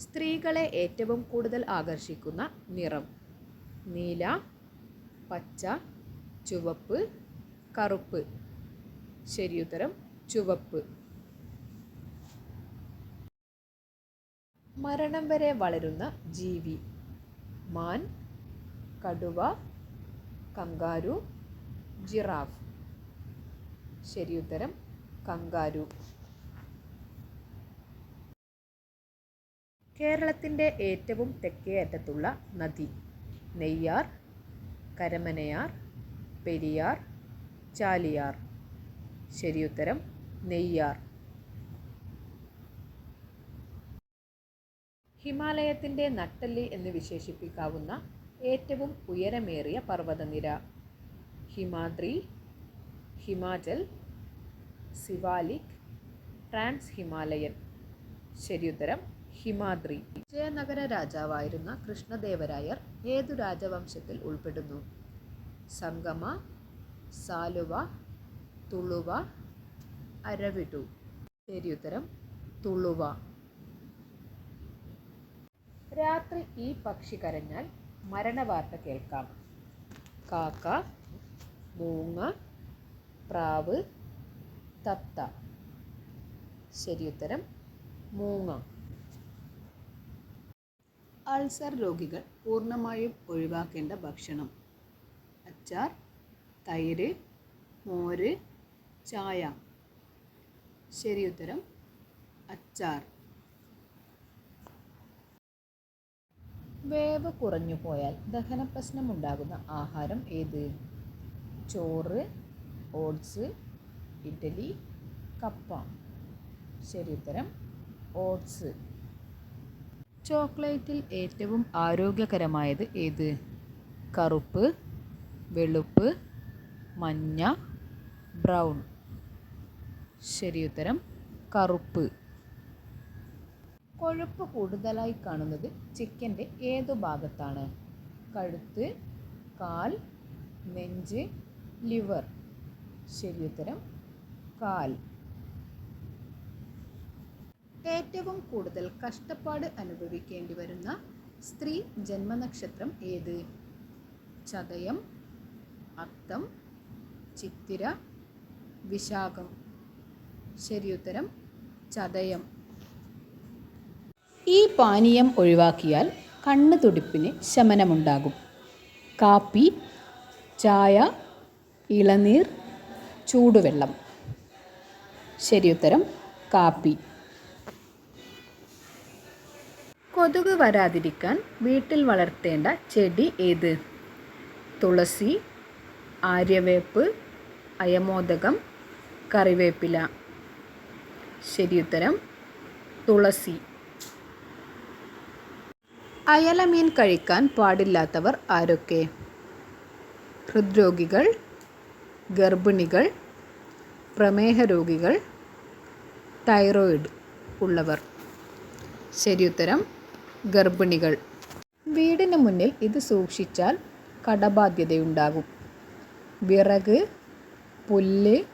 സ്ത്രീകളെ ഏറ്റവും കൂടുതൽ ആകർഷിക്കുന്ന നിറം. നീല പച്ച ചുവപ്പ് കറുപ്പ്. ശരിയുത്തരം ചുവപ്പ്. മരണം വരെ വളരുന്ന ജീവി. മാൻ കടുവ കങ്കാരു ജിറാഫ്. ശരിയുത്തരം കങ്കാരു. കേരളത്തിന്റെ ഏറ്റവും തെക്കേ അറ്റത്തുള്ള നദി. നെയ്യാർ കരമനയാർ പെരിയാർ ചാലിയാർ. ശരിയുത്തരം നെയ്യാർ. ഹിമാലയത്തിന്റെ നട്ടല്ലി എന്ന് വിശേഷിപ്പിക്കാവുന്ന ഏറ്റവും ഉയരമേറിയ പർവതനിര. Himadri Himachal Shivalik trans Himalayan. ശരിയുത്തരം ഹിമാദ്രി. വിജയനഗര രാജാവായിരുന്ന കൃഷ്ണദേവരായർ ഏതു രാജവംശത്തിൽ ഉൾപ്പെടുന്നു? സംഗമ സാലുവ തുളുവ അരവിടു. ശരിയുത്തരം തുളുവ. രാത്രി ഈ പക്ഷി കരഞ്ഞാൽ മരണവാർത്ത കേൾക്കാം. കാക്ക മൂങ്ങ പ്രാവ് തത്ത. ശരിയുത്തരം മൂങ്ങ. അൾസർ രോഗികൾ പൂർണമായും ഒഴിവാക്കേണ്ട ഭക്ഷണം. അച്ചാർ തൈര് മോര് ചായ. ശരി ഉത്തരം അച്ചാർ. വേവ് കുറഞ്ഞു പോയാൽ ദഹന പ്രശ്നമുണ്ടാകുന്ന ആഹാരം ഏത്? ചോറ് ഓട്സ് ഇഡ്ഡലി കപ്പ. ശരി ഉത്തരം ഓട്സ്. ചോക്ലേറ്റിൽ ഏറ്റവും ആരോഗ്യകരമായത് ഏത്? കറുപ്പ് വെളുപ്പ് മഞ്ഞ ബ്രൗൺ. ശരിയുത്തരം കറുപ്പ്. കൊഴുപ്പ് കൂടുതലായി കാണുന്നത് ചിക്കന്റെ ഏതു ഭാഗത്താണ്? കഴുത്ത് കാൽ നെഞ്ച് ലിവർ. ശരിയുത്തരം കാൽ. ഏറ്റവും കൂടുതൽ കഷ്ടപ്പാട് അനുഭവിക്കേണ്ടി വരുന്ന സ്ത്രീ ജന്മനക്ഷത്രം ഏത്? ചതയം അത്തം ചിത്തിര വിശാഖം. ശരിയുത്തരം ചതയം. ഈ പാനീയം ഒഴിവാക്കിയാൽ കണ്ണ് തുടിപ്പിന് ശമനമുണ്ടാകും. കാപ്പി ചായ ഇളനീർ ചൂടുവെള്ളം. ശരിയുത്തരം കാപ്പി. കൊതുക് വരാതിരിക്കാൻ വീട്ടിൽ വളർത്തേണ്ട ചെടി ഏത്? തുളസി ആര്യവേപ്പ് അയമോദകം കറിവേപ്പില. ശരിയുത്തരം തുളസി. അയലമീൻ കഴിക്കാൻ പാടില്ലാത്തവർ ആരൊക്കെ? ഹൃദ്രോഗികൾ ഗർഭിണികൾ പ്രമേഹ രോഗികൾ തൈറോയിഡ് ഉള്ളവർ. ശരിയുത്തരം ഗർഭിണികൾ. വീടിന് മുന്നിൽ ഇത് സൂക്ഷിച്ചാൽ കടബാധ്യതയുണ്ടാകും. വിറക് പുല്ല്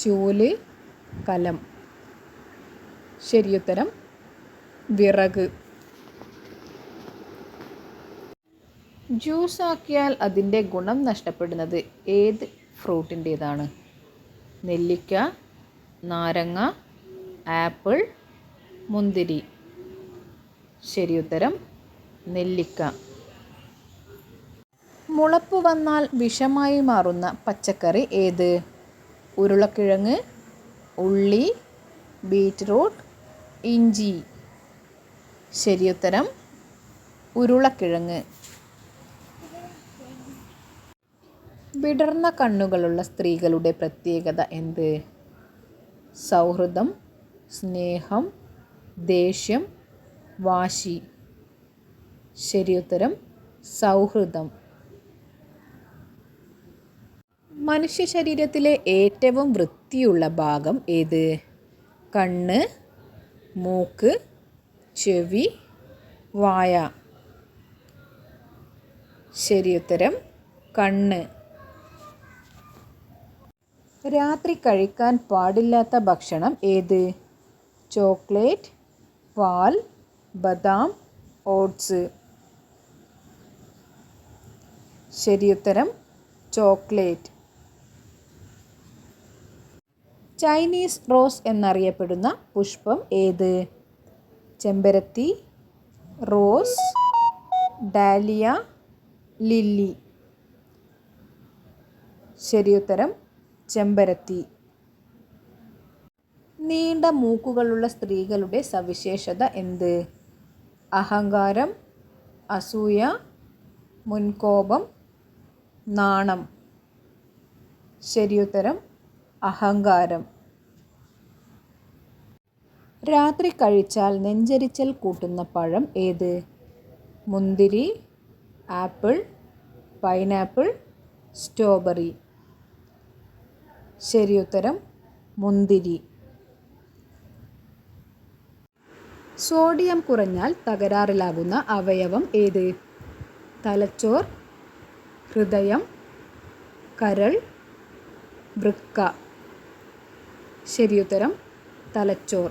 ചൂൽ കലം. ശരിയുത്തരം വിറക്. ജ്യൂസാക്കിയാൽ അതിന്റെ ഗുണം നഷ്ടപ്പെടുന്നത് ഏത് ഫ്രൂട്ടിന്റേതാണ്? നെല്ലിക്ക നാരങ്ങ ആപ്പിൾ മുന്തിരി. ശരിയുത്തരം നെല്ലിക്ക. മുളപ്പ് വന്നാൽ വിഷമായി മാറുന്ന പച്ചക്കറി ഏത്? ഉരുളക്കിഴങ്ങ് ഉള്ളി ബീറ്റ്റൂട്ട് ഇഞ്ചി. ശരിയുത്തരം ഉരുളക്കിഴങ്ങ്. വിടർന്ന കണ്ണുകളുള്ള സ്ത്രീകളുടെ പ്രത്യേകത എന്ത്? സൗഹൃദം സ്നേഹം ദേഷ്യം വാശി. ശരിയുത്തരം സൗഹൃദം. മനുഷ്യ ശരീരത്തിലെ ഏറ്റവും വൃത്തിയുള്ള ഭാഗം ഏത്? കണ്ണ് മൂക്ക് ചെവി വായ. ശരിയുത്തരം കണ്ണ്. രാത്രി കഴിക്കാൻ പാടില്ലാത്ത ഭക്ഷണം ഏത്? ചോക്ലേറ്റ് പാൽ ബദാം ഓട്സ്. ശരിയുത്തരം ചോക്ലേറ്റ്. ചൈനീസ് റോസ് എന്നറിയപ്പെടുന്ന പുഷ്പം ഏത്? ചെമ്പരത്തി റോസ് ഡാലിയ ലില്ലി. ശരിയുത്തരം ചെമ്പരത്തി. നീണ്ട മൂക്കുകളുള്ള സ്ത്രീകളുടെ സവിശേഷത എന്ത്? അഹങ്കാരം അസൂയ മുൻകോപം നാണം. ശരിയുത്തരം അഹങ്കാരം. രാത്രി കഴിച്ചാൽ നെഞ്ചരിച്ചൽ കൂട്ടുന്ന പഴം ഏത്? മുന്തിരി ആപ്പിൾ പൈനാപ്പിൾ സ്ട്രോബെറി. ശരിയുത്തരം മുന്തിരി. സോഡിയം കുറഞ്ഞാൽ തകരാറിലാകുന്ന അവയവം ഏത്? തലച്ചോർ ഹൃദയം കരൾ വൃക്ക. ശരിയുത്തരം തലച്ചോർ.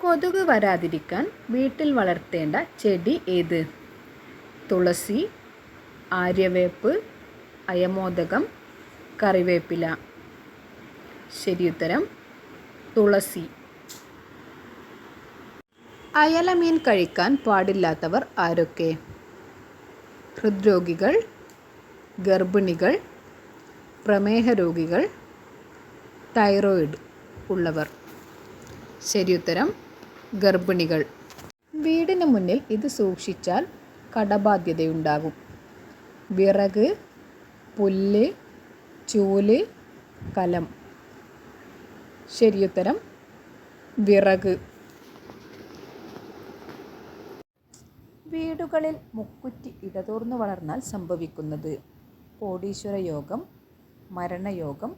കൊതുക് വരാതിരിക്കാൻ വീട്ടിൽ വളർത്തേണ്ട ചെടി ഏത്? തുളസി ആര്യവേപ്പ് അയമോദകം കറിവേപ്പില. ശരിയുത്തരം തുളസി. അയലമീൻ കഴിക്കാൻ പാടില്ലാത്തവർ ആരൊക്കെ? ഹൃദ്രോഗികൾ ഗർഭിണികൾ പ്രമേഹ രോഗികൾ തൈറോയിഡ് ഉള്ളവർ. ശരിയുത്തരം ഗർഭിണികൾ. വീടിന് മുന്നിൽ ഇത് സൂക്ഷിച്ചാൽ കടബാധ്യതയുണ്ടാകും. വിറക് പുല്ല് ചൂൽ കലം. ശരിയുത്തരം വിറക്. വീടുകളിൽ മുക്കുറ്റി ഇടതൂർന്നു വളർന്നാൽ സംഭവിക്കുന്നത്. കോടീശ്വര യോഗം മരണയോഗം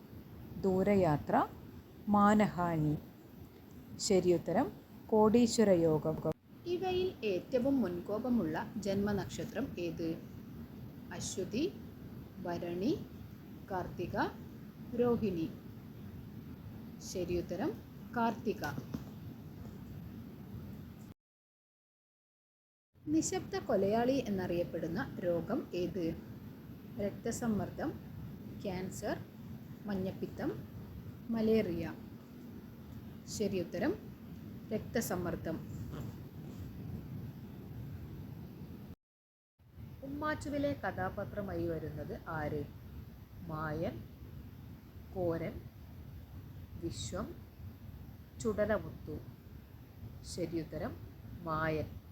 ദൂരയാത്ര മാനഹാനി. ശരിയുത്തരം കോടീശ്വര യോഗം. ഇവയിൽ ഏറ്റവും മുൻകോപമുള്ള ജന്മനക്ഷത്രം ഏത്? അശ്വതി ഭരണി കാർത്തിക രോഹിണി. ശരിയുത്തരം കാർത്തിക. നിശബ്ദ കൊലയാളി എന്നറിയപ്പെടുന്ന രോഗം ഏത്? രക്തസമ്മർദ്ദം ക്യാൻസർ മഞ്ഞപ്പിത്തം മലേറിയ. ശരിയുത്തരം രക്തസമ്മർദ്ദം. ഉമ്മാച്ചുവിലെ കഥാപാത്രമായി വരുന്നത് ആര്? മായൻ കോരൻ വിശ്വം ചുടലമുത്തു. ശരിയുത്തരം മായൻ.